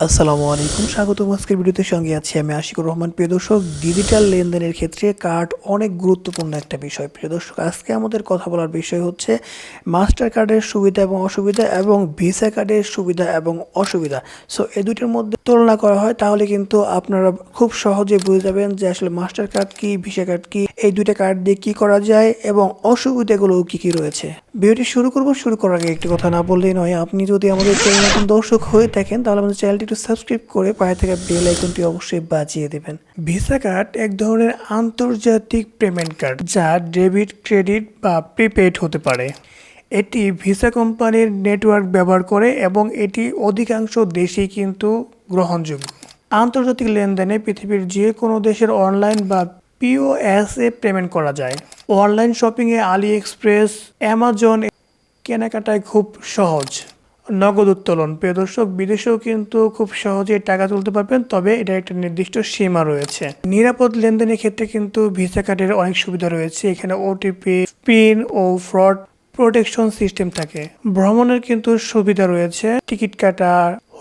আসসালামু আলাইকুম স্বাগত আজকের ভিডিওতে। সঙ্গে আছি আমি আশিকুর রহমান। প্রিয় দর্শক ডিজিটাল লেনদেনের ক্ষেত্রে কার্ড অনেক গুরুত্বপূর্ণ একটা বিষয়। প্রিয় দর্শক, আজকে আমাদের কথা বলার বিষয় হচ্ছে মাস্টার কার্ডের সুবিধা এবং অসুবিধা এবং ভিসা কার্ডের সুবিধা এবং অসুবিধা। সো এই দুটির মধ্যে তুলনা করা হয়, তাহলে কিন্তু আপনারা খুব সহজে বুঝে যাবেন যে আসলে মাস্টার কার্ড কি ভিসা কার্ড কি, এই দুইটা কার্ড দিয়ে কি করা যায় এবং অসুবিধাগুলো কি কি রয়েছে। ভিডিওটি শুরু করব, শুরু করার আগে একটি কথা না বললেই নয়, আপনি যদি আমাদের চ্যানেল নতুন দর্শক হয়ে থাকেন, তাহলে আমাদের চ্যানেলটি একটু সাবস্ক্রাইব করে পায়ে থাকা বেল আইকনটি অবশ্যই বাজিয়ে দেবেন। ভিসা কার্ড এক ধরনের আন্তর্জাতিক পেমেন্ট কার্ড যা ডেবিট ক্রেডিট বা প্রিপেড হতে পারে। এটি ভিসা কোম্পানির নেটওয়ার্ক ব্যবহার করে এবং এটি অধিকাংশ দেশেই কিন্তু গ্রহণযোগ্য। আন্তর্জাতিক লেনদেনে পৃথিবীর যে কোনো দেশের অনলাইন বা পিওএস এ পেমেন্ট করা যায়। অনলাইন শপিংয়ে আলি এক্সপ্রেস অ্যামাজন কেনাকাটায় খুব সহজ। নগদ উত্তোলন। প্রিয় দর্শক, বিদেশেও কিন্তু খুব সহজে টাকা তুলতে পারবেন, তবে এটা একটা নির্দিষ্ট সীমা রয়েছে। নিরাপদ লেনদেনের ক্ষেত্রে কিন্তু ভিসা কার্ডের অনেক সুবিধা রয়েছে। এখানে ওটিপি পিন ও ফ্রড প্রোটেকশন সিস্টেম থাকে। ভ্রমণের কিন্তু সুবিধা রয়েছে। টিকিট কাটা,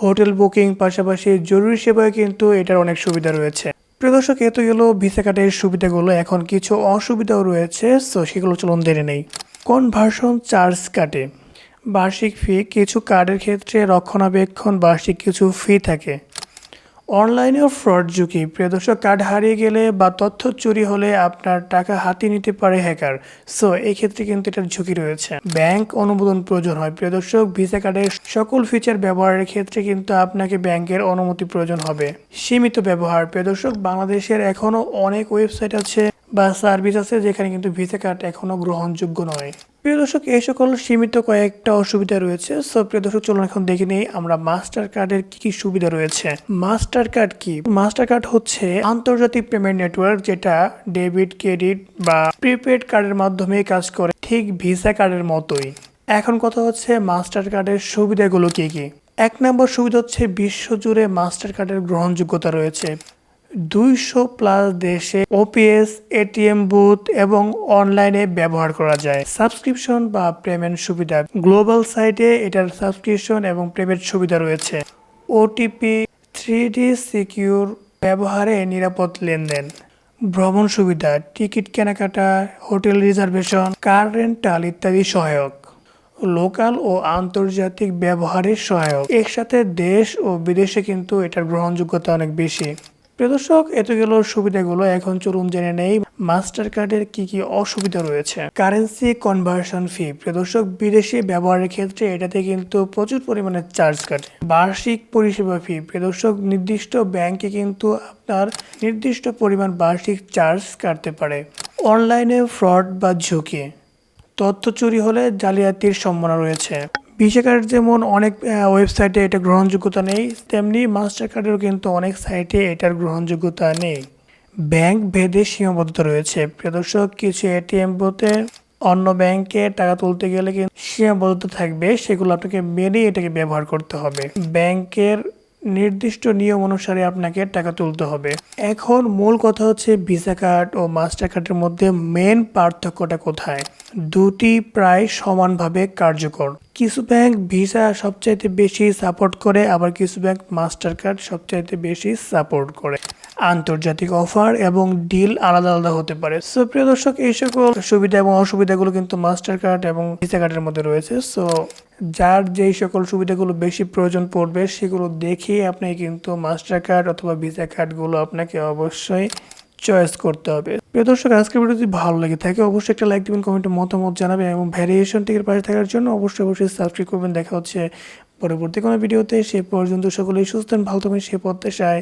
হোটেল বুকিং পাশাপাশি জরুরি সেবায় কিন্তু এটার অনেক সুবিধা রয়েছে। প্রিয় দর্শক, এ তো গেল ভিসা কার্ডের সুবিধাগুলো। এখন কিছু অসুবিধাও রয়েছে, তো সেগুলো চলুন জেনে নেই। কনভার্সন চার্জ কাটে? বার্ষিক ফি কিছু কার্ডের ক্ষেত্রে রক্ষণাবেক্ষণ বার্ষিক কিছু ফি থাকে। অনলাইনেও ফ্রড ঝুঁকি। প্রিয় দর্শক কার্ড হারিয়ে গেলে বা তথ্য চুরি হলে আপনার টাকা হাতিয়ে নিতে পারে হ্যাকার সো এই ক্ষেত্রে কিন্তু এটার ঝুঁকি রয়েছে। ব্যাংক অনুমোদন প্রয়োজন হয়। প্রিয় দর্শক ভিসা কার্ডের সকল ফিচার ব্যবহারের ক্ষেত্রে কিন্তু আপনাকে ব্যাংকের অনুমতি প্রয়োজন হবে। সীমিত ব্যবহার। প্রিয় দর্শক, বাংলাদেশের এখনও অনেক ওয়েবসাইট আছে বা সার্ভিস আছে যেখানে কিন্তু ভিসা কার্ড এখনও গ্রহণযোগ্য নয়। প্রিয় দর্শক, এই সকল সীমিত কয়েকটা অসুবিধা রয়েছে। সো প্রিয় দর্শক, চলুন এখন দেখে নেই আমরা মাস্টার কার্ডের কি কি সুবিধা রয়েছে। মাস্টার কার্ড কি? মাস্টার কার্ড হচ্ছে আন্তর্জাতিক পেমেন্ট নেটওয়ার্ক যেটা ডেবিট ক্রেডিট বা প্রিপেড কার্ডের মাধ্যমে কাজ করে ঠিক ভিসা কার্ডের মতোই। এখন কথা হচ্ছে মাস্টার কার্ডের সুবিধাগুলো কি কি? এক নম্বর সুবিধা হচ্ছে বিশ্বজুড়ে মাস্টার কার্ডের গ্রহণযোগ্যতা রয়েছে। দুইশো প্লাস দেশে ওপিএস এটিএম বুথ এবং অনলাইনে ব্যবহার করা যায়। সাবস্ক্রিপশন বা পেমেন্ট সুবিধা। গ্লোবাল সাইটে এটার সাবস্ক্রিপশন এবং পেমেন্ট সুবিধা রয়েছে। ওটিপি থ্রি ডি সিকিউর ব্যবহারে নিরাপদ লেনদেন। ভ্রমণ সুবিধা, টিকিট কেনাকাটা, হোটেল রিজার্ভেশন কার রেন্টাল ইত্যাদি সহায়ক। লোকাল ও আন্তর্জাতিক ব্যবহারের সহায়ক। একসাথে দেশ ও বিদেশে কিন্তু এটার গ্রহণযোগ্যতা অনেক বেশি। প্রিয় দর্শক এত গেল সুবিধাগুলো এখন চলুন জেনে নেই মাস্টার কার্ডের কি কি অসুবিধা রয়েছে। কারেন্সি কনভার্সন ফি প্রিয় দর্শক, বিদেশি ব্যবহারের ক্ষেত্রে এটাতে কিন্তু প্রচুর পরিমাণে চার্জ কাটে। বার্ষিক পরিষেবা ফি প্রিয় দর্শক, নির্দিষ্ট ব্যাংকে কিন্তু আপনার নির্দিষ্ট পরিমাণ বার্ষিক চার্জ কাটতে পারে। অনলাইনে ফ্রড বা ঝুঁকি। তথ্য চুরি হলে জালিয়াতির সম্ভাবনা রয়েছে। ভিসা কার্ড যেমন অনেক ওয়েবসাইটে এটা গ্রহণযোগ্যতা নেই, তেমনি মাস্টার কার্ডেরও কিন্তু অনেক সাইটে এটার গ্রহণযোগ্যতা নেই। ব্যাংক ভেদে সীমাবদ্ধতা রয়েছে। প্রদর্শক কিছু এটিএম বোতে অন্য ব্যাংকে টাকা তুলতে গেলে কিন্তু সীমাবদ্ধতা থাকবে, সেগুলো আপনাকে মেনেই এটাকে ব্যবহার করতে হবে। ব্যাংকের নির্দিষ্ট নিয়ম অনুসারে আপনাকে টাকা তুলতে হবে। এখন মূল কথা হচ্ছে ভিসা কার্ড ও মাস্টার কার্ডের মধ্যে মেন পার্থক্যটা কোথায়? দুটি প্রায় সমানভাবে কার্যকর। কিছু ব্যাংক ভিসা সবচাইতে বেশি সাপোর্ট করে, আবার কিছু ব্যাংক মাস্টার কার্ড সবচাইতে বেশি সাপোর্ট করে। আন্তর্জাতিক অফার এবং ডিল আলাদা আলাদা হতে পারে। সো প্রিয় দর্শক, এই সকল সুবিধা এবং অসুবিধাগুলো কিন্তু মাস্টার কার্ড এবং ভিসা কার্ডের মধ্যে রয়েছে। সো যার যেই সকল সুবিধাগুলো বেশি প্রয়োজন পড়বে, সেগুলো দেখে আপনি কিন্তু মাস্টার কার্ড অথবা ভিসা কার্ডগুলো আপনাকে অবশ্যই চয়েস করতে হবে। প্রিয় দর্শক, আজকের ভিডিও যদি ভালো লাগে থাকে, অবশ্যই একটা লাইক দিবেন কমেন্টে মতামত জানাবেন এবং ভ্যারিয়েশন টিকের পাশে থাকার জন্য অবশ্যই অবশ্যই সাবস্ক্রাইব করবেন। দেখা হচ্ছে পরবর্তী কোনো ভিডিওতে সে পর্যন্ত সকলেই সুস্থ ভালো থাকবেন সে প্রত্যাশায়